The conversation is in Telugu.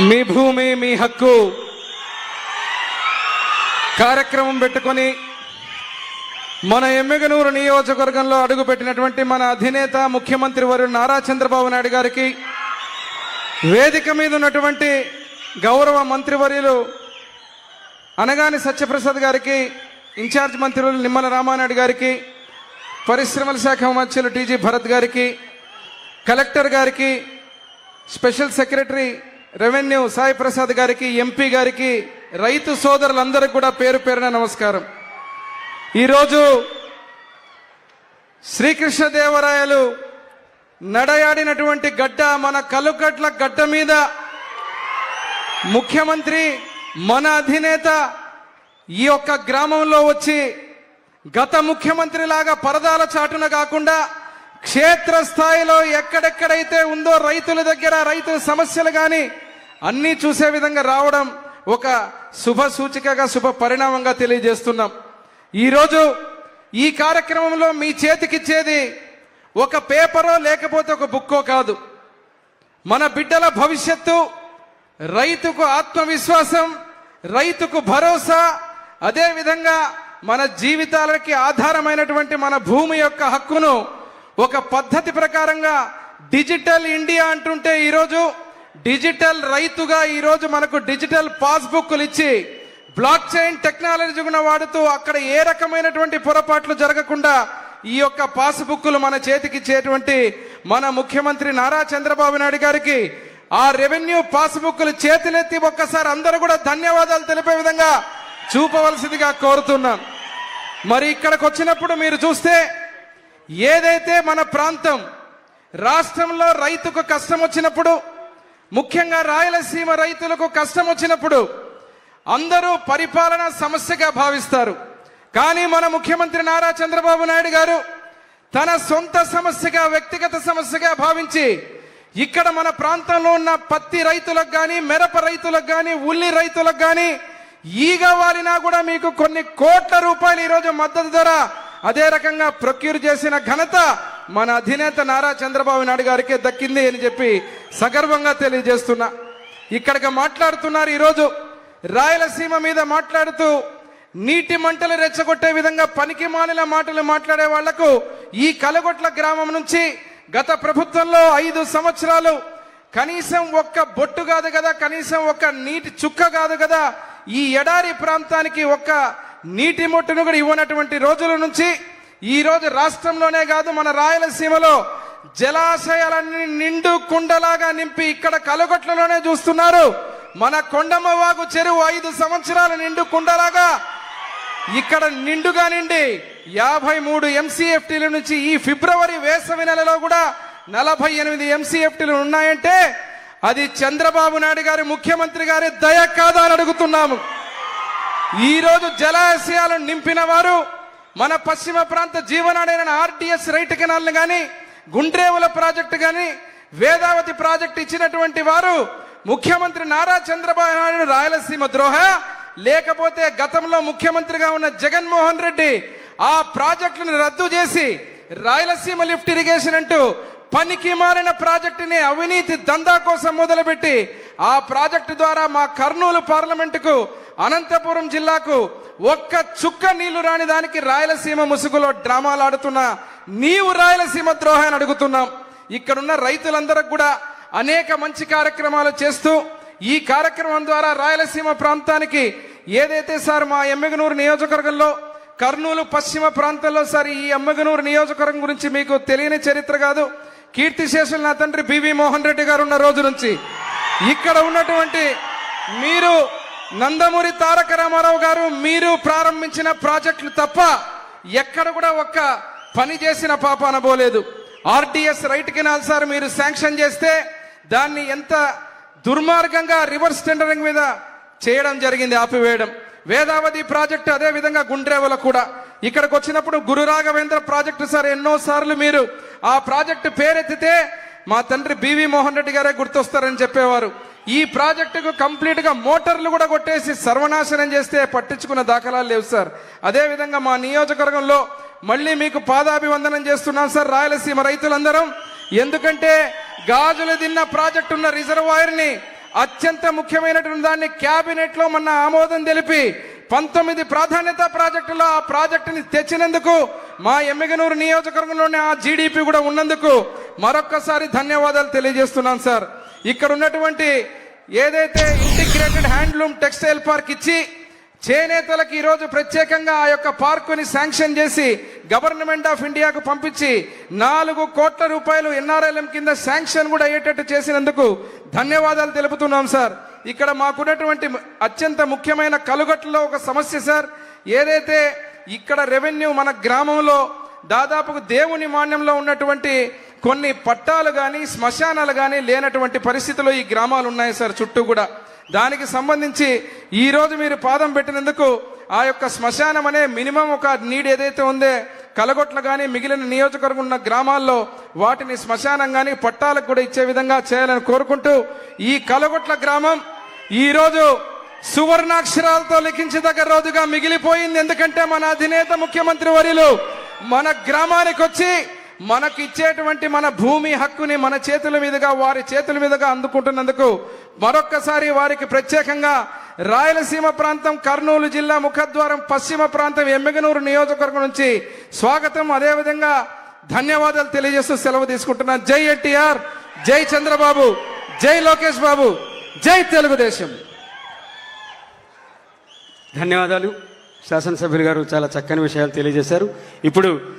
మీ భూమి మీ హక్కు. కార్యక్రమం పెట్టుకొని మన ఎమ్మెగనూరు నియోజకవర్గంలో అడుగుపెట్టినటువంటి మన అధినేత ముఖ్యమంత్రి వారు నారా చంద్రబాబు నాయుడు గారికి వేదిక మీద ఉన్నటువంటి గౌరవ మంత్రివర్యులు అనగాని సత్యప్రసాద్ గారికి ఇన్ఛార్జ్ మంత్రులు నిమ్మల రామానాయుడు గారికి పరిశ్రమల శాఖ మంత్రులు టీజీ భరత్ గారికి కలెక్టర్ గారికి special secretary revenue Sai Prasad గారికి ఎంపీ గారికి రైతు సోదరులందరికీ కూడా పేరు పేరున నమస్కారం. ఈరోజు శ్రీకృష్ణదేవరాయలు నడయాడినటువంటి గడ్డ మన కలుకట్ల గడ్డ మీద ముఖ్యమంత్రి మన అధినేత ఈ యొక్క గ్రామంలో వచ్చి గత ముఖ్యమంత్రి లాగా పరదాల చాటున కాకుండా క్షేత్ర స్థాయిలో ఎక్కడెక్కడైతే ఉందో రైతుల దగ్గర రైతుల సమస్యలు కానీ అన్నీ చూసే విధంగా రావడం ఒక శుభ సూచికగా శుభ పరిణామంగా తెలియజేస్తున్నాం. ఈరోజు ఈ కార్యక్రమంలో మీ చేతికిచ్చేది ఒక పేపరో లేకపోతే ఒక బుక్కో కాదు. మన బిడ్డల భవిష్యత్తు రైతుకు ఆత్మవిశ్వాసం రైతుకు భరోసా అదేవిధంగా మన జీవితాలకి ఆధారమైనటువంటి మన భూమి యొక్క హక్కును ఒక పద్ధతి ప్రకారంగా డిజిటల్ ఇండియా అంటుంటే ఈరోజు డిజిటల్ రైతుగా ఈరోజు మనకు డిజిటల్ పాస్బుక్లు ఇచ్చి బ్లాక్ చైన్ టెక్నాలజీ కూడా వాడుతూ అక్కడ ఏ రకమైనటువంటి పొరపాట్లు జరగకుండా ఈ యొక్క పాస్బుక్లు మన చేతికి ఇచ్చేటువంటి మన ముఖ్యమంత్రి నారా చంద్రబాబు నాయుడు గారికి ఆ రెవెన్యూ పాస్బుక్లు చేతులెత్తి ఒక్కసారి అందరూ కూడా ధన్యవాదాలు తెలిపే విధంగా చూపవలసిందిగా కోరుతున్నాం. మరి ఇక్కడికి వచ్చినప్పుడు మీరు చూస్తే ఏదైతే మన ప్రాంతం రాష్ట్రంలో రైతుకు కష్టం వచ్చినప్పుడు ముఖ్యంగా రాయలసీమ రైతులకు కష్టం వచ్చినప్పుడు అందరూ పరిపాలన సమస్యగా భావిస్తారు. కానీ మన ముఖ్యమంత్రి నారా చంద్రబాబు నాయుడు గారు తన సొంత సమస్యగా వ్యక్తిగత సమస్యగా భావించి ఇక్కడ మన ప్రాంతంలో ఉన్న పత్తి రైతులకు కానీ మిరప రైతులకు కానీ ఉల్లి రైతులకు కానీ ఈగ వారినా కూడా మీకు కొన్ని కోట్ల రూపాయలు ఈరోజు మద్దతు ధర అదే రకంగా ప్రొక్యూర్ చేసిన ఘనత మన అధినేత నారా చంద్రబాబు నాయుడు గారికే దక్కింది అని చెప్పి సగర్వంగా తెలియజేస్తున్నా. ఇక్కడికి మాట్లాడుతున్నారు ఈరోజు రాయలసీమ మీద మాట్లాడుతూ నీటి మంటలు రెచ్చగొట్టే విధంగా పనికి మానిల మాటలు మాట్లాడే వాళ్ళకు ఈ కలగొట్ల గ్రామం నుంచి గత ప్రభుత్వంలో ఐదు సంవత్సరాలు కనీసం ఒక్క బొట్టు కాదు కదా కనీసం ఒక్క నీటి చుక్క కాదు కదా ఈ ఎడారి ప్రాంతానికి ఒక్క నీటి మొట్టును కూడా ఇవ్వనటువంటి రోజుల నుంచి ఈరోజు రాష్ట్రంలోనే కాదు మన రాయలసీమలో జలాశయాలన్నీ నిండు కుండలాగా నింపి ఇక్కడ కలగొట్లలోనే చూస్తున్నారు. మన కొండమ్మవాగు చెరువు ఐదు సంవత్సరాల నిండు కుండలాగా. ఇక్కడ నిండుగా నిండి యాభై మూడు ఎంసీఎఫ్టీల నుంచి ఈ ఫిబ్రవరి వేసవి నెలలో కూడా నలభై ఎనిమిది ఎంసీఎఫ్టీలు ఉన్నాయంటే అది చంద్రబాబు నాయుడు గారి ముఖ్యమంత్రి గారి దయ కాదా అని అడుగుతున్నాము. ఈరోజు జలాశయాలను నింపిన వారు మన పశ్చిమ ప్రాంత జీవనాడైన ఆర్టీఎస్ రైట్ కెనాల్ని కానీ గుండ్రేవుల ప్రాజెక్టు కానీ వేదావతి ప్రాజెక్టు ఇచ్చినటువంటి వారు ముఖ్యమంత్రి నారా చంద్రబాబు నాయుడు రాయలసీమ ద్రోహ. లేకపోతే గతంలో ముఖ్యమంత్రిగా ఉన్న జగన్మోహన్ రెడ్డి ఆ ప్రాజెక్టులను రద్దు చేసి రాయలసీమ లిఫ్ట్ ఇరిగేషన్ అంటూ పనికి మారిన ప్రాజెక్టుని అవినీతి దందా కోసం మొదలుపెట్టి ఆ ప్రాజెక్టు ద్వారా మా కర్నూలు పార్లమెంటుకు అనంతపురం జిల్లాకు ఒక్క చుక్క నీళ్ళు రాని దానికి రాయలసీమ ముసుగులో డ్రామాలు ఆడుతున్న నీవు రాయలసీమ ద్రోహాన్ని అడుగుతున్నాం. ఇక్కడున్న రైతులందరికి కూడా అనేక మంచి కార్యక్రమాలు చేస్తూ ఈ కార్యక్రమం ద్వారా రాయలసీమ ప్రాంతానికి ఏదైతే సార్ మా ఎమ్మెగనూరు నియోజకవర్గంలో కర్నూలు పశ్చిమ ప్రాంతంలో సార్ ఈ ఎమ్మగనూరు నియోజకవర్గం గురించి మీకు తెలియని చరిత్ర కాదు. కీర్తిశేషులు నా తండ్రి బివి మోహన్ రెడ్డి గారు ఉన్న రోజు నుంచి. ఇక్కడ ఉన్నటువంటి మీరు నందమూరి తారక రామారావు గారు మీరు ప్రారంభించిన ప్రాజెక్టులు తప్ప ఎక్కడ కూడా ఒక్క పని చేసిన పాప అనబోలేదు. ఆర్టీఎస్ రైట్ కెనాల్ సార్ మీరు శాంక్షన్ చేస్తే దాన్ని ఎంత దుర్మార్గంగా రివర్స్ టెండరింగ్ మీద చేయడం జరిగింది ఆపివేయడం. వేదావతి ప్రాజెక్టు అదే విధంగా గుండ్రేవల కూడా. ఇక్కడికి వచ్చినప్పుడు గురు రాఘవేంద్ర ప్రాజెక్టు సార్ ఎన్నో సార్లు మీరు ఆ ప్రాజెక్టు పేరెత్తితే మా తండ్రి బివి మోహన్ రెడ్డి గారే గుర్తొస్తారని చెప్పేవారు. ఈ ప్రాజెక్టుకు కంప్లీట్గా మోటార్లు కూడా కొట్టేసి సర్వనాశనం చేస్తే పట్టించుకున్న దాఖలాలు లేవు సార్. అదేవిధంగా మా నియోజకవర్గంలో మళ్ళీ మీకు పాదాభివందనం చేస్తున్నాం సార్ రాయలసీమ రైతులందరం. ఎందుకంటే గాజులు తిన్న ప్రాజెక్టు ఉన్న రిజర్వాయర్ని అత్యంత ముఖ్యమైనటువంటి దాన్ని క్యాబినెట్లో మన మొన్న ఆమోదం తెలిపి పంతొమ్మిది ప్రాధాన్యత ప్రాజెక్టులో ఆ ప్రాజెక్టుని తెచ్చినందుకు మా ఎమ్మిగనూరు నియోజకవర్గంలోనే ఆ జీడిపి కూడా ఉన్నందుకు మరొక్కసారి ధన్యవాదాలు తెలియజేస్తున్నాను సార్. ఇక్కడ ఉన్నటువంటి ఏదైతే ఇంటిగ్రేటెడ్ హ్యాండ్లూమ్ టెక్స్టైల్ పార్క్ ఇచ్చి చేనేతలకు ఈరోజు ప్రత్యేకంగా ఆ యొక్క పార్కుని శాంక్షన్ చేసి గవర్నమెంట్ ఆఫ్ ఇండియాకు పంపించి నాలుగు కోట్ల రూపాయలు ఎన్ఆర్ఎల్ఎం కింద శాంక్షన్ కూడా అయ్యేటట్టు చేసినందుకు ధన్యవాదాలు తెలుపుతున్నాం సార్. ఇక్కడ మాకున్నటువంటి అత్యంత ముఖ్యమైన కలుగట్లో ఒక సమస్య సార్. ఏదైతే ఇక్కడ రెవెన్యూ మన గ్రామంలో దాదాపు దేవుని మాన్యంలో ఉన్నటువంటి కొన్ని పట్టాలు కానీ శ్మశానాలు కానీ లేనటువంటి పరిస్థితుల్లో ఈ గ్రామాలు ఉన్నాయి సార్ చుట్టూ కూడా. దానికి సంబంధించి ఈరోజు మీరు పాదం పెట్టినందుకు ఆ యొక్క శ్మశానం అనే మినిమం ఒక నీడ్ ఏదైతే ఉందో కలగొట్లు కానీ మిగిలిన నియోజకవర్గం ఉన్న గ్రామాల్లో వాటిని శ్మశానం కానీ పట్టాలకు కూడా ఇచ్చే విధంగా చేయాలని కోరుకుంటూ ఈ కలగొట్ల గ్రామం ఈరోజు సువర్ణాక్షరాలతో లిఖించదగ్గ రోజుగా మిగిలిపోయింది. ఎందుకంటే మన అధినేత ముఖ్యమంత్రి వర్యులు మన గ్రామానికి వచ్చి మనకిచ్చేటువంటి మన భూమి హక్కుని మన చేతుల మీదుగా వారి చేతుల మీదుగా అందుకుంటున్నందుకు మరొక్కసారి వారికి ప్రత్యేకంగా రాయలసీమ ప్రాంతం కర్నూలు జిల్లా ముఖద్వారం పశ్చిమ ప్రాంతం ఎమ్మిగనూరు నియోజకవర్గం నుంచి స్వాగతం. అదేవిధంగా ధన్యవాదాలు తెలియజేస్తూ సెలవు తీసుకుంటున్నాను. జై ఎన్టీఆర్ జై చంద్రబాబు జై లోకేష్ బాబు జై తెలుగుదేశం. ధన్యవాదాలు. శాసనసభ్యులు గారు చాలా చక్కని విషయాలు తెలియజేశారు. ఇప్పుడు